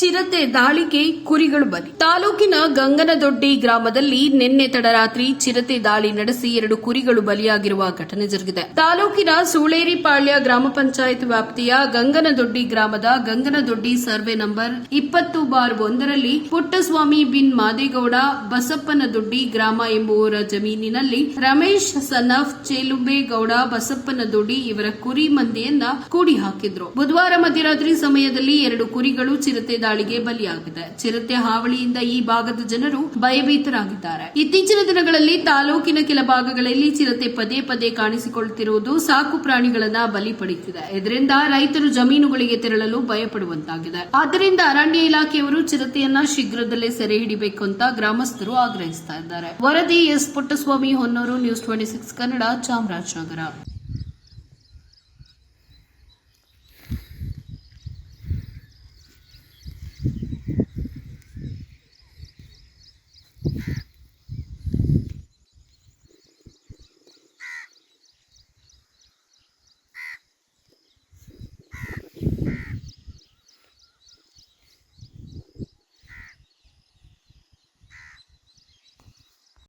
ಚಿರತೆ ದಾಳಿಗೆ ಕುರಿಗಳು ಬಲಿ. ತಾಲೂಕಿನ ಗಂಗನದೊಡ್ಡಿ ಗ್ರಾಮದಲ್ಲಿ ನಿನ್ನೆ ತಡರಾತ್ರಿ ಚಿರತೆ ದಾಳಿ ನಡೆಸಿ ಎರಡು ಕುರಿಗಳು ಬಲಿಯಾಗಿರುವ ಘಟನೆ ಜರುಗಿದೆ. ತಾಲೂಕಿನ ಸೂಳೇರಿಪಾಳ್ಯ ಗ್ರಾಮ ಪಂಚಾಯತ್ ವ್ಯಾಪ್ತಿಯ ಗಂಗನದೊಡ್ಡಿ ಗ್ರಾಮದ ಗಂಗನದೊಡ್ಡಿ ಸರ್ವೆ ನಂಬರ್ ಇಪ್ಪತ್ತು ಬಾರ್ ಒಂದರಲ್ಲಿ ಪುಟ್ಟಸ್ವಾಮಿ ಬಿನ್ ಮಾದೇಗೌಡ, ಬಸಪ್ಪನದೊಡ್ಡಿ ಗ್ರಾಮ ಎಂಬುವರ ಜಮೀನಿನಲ್ಲಿ ರಮೇಶ್ ಸನಫ್, ಚೇಲುಬೇಗೌಡ, ಬಸಪ್ಪನದೊಡ್ಡಿ ಇವರ ಕುರಿ ಮಂದಿಯನ್ನ ಕೂಡಿ ಹಾಕಿದ್ರು ಬುಧವಾರ ಮಧ್ಯರಾತ್ರಿ ಸಮಯದಲ್ಲಿ ಎರಡು ಕುರಿಗಳು ಚಿರತೆ ದಾಳಿಗೆ ಬಲಿಯಾಗಿದೆ. ಚಿರತೆ ಹಾವಳಿಯಿಂದ ಈ ಭಾಗದ ಜನರು ಭಯಭೀತರಾಗಿದ್ದಾರೆ. ಇತ್ತೀಚಿನ ದಿನಗಳಲ್ಲಿ ತಾಲೂಕಿನ ಕೆಲ ಭಾಗಗಳಲ್ಲಿ ಚಿರತೆ ಪದೇ ಪದೇ ಕಾಣಿಸಿಕೊಳ್ಳುತ್ತಿರುವುದು ಸಾಕು ಪ್ರಾಣಿಗಳನ್ನ ಬಲಿ ಪಡೆಯುತ್ತಿದೆ. ಇದರಿಂದ ರೈತರು ಜಮೀನುಗಳಿಗೆ ತೆರಳಲು ಭಯಪಡುವಂತಾಗಿದೆ. ಆದ್ದರಿಂದ ಅರಣ್ಯ ಇಲಾಖೆಯವರು ಚಿರತೆಯನ್ನ ಶೀಘ್ರದಲ್ಲೇ ಸೆರೆ ಹಿಡಿಬೇಕು ಅಂತ ಗ್ರಾಮಸ್ಥರು ಆಗ್ರಹಿಸ್ತಾ ಇದ್ದಾರೆ. ವರದಿ S Puttaswamy Honnur, news twenty six Kannada, Chamarajanagar.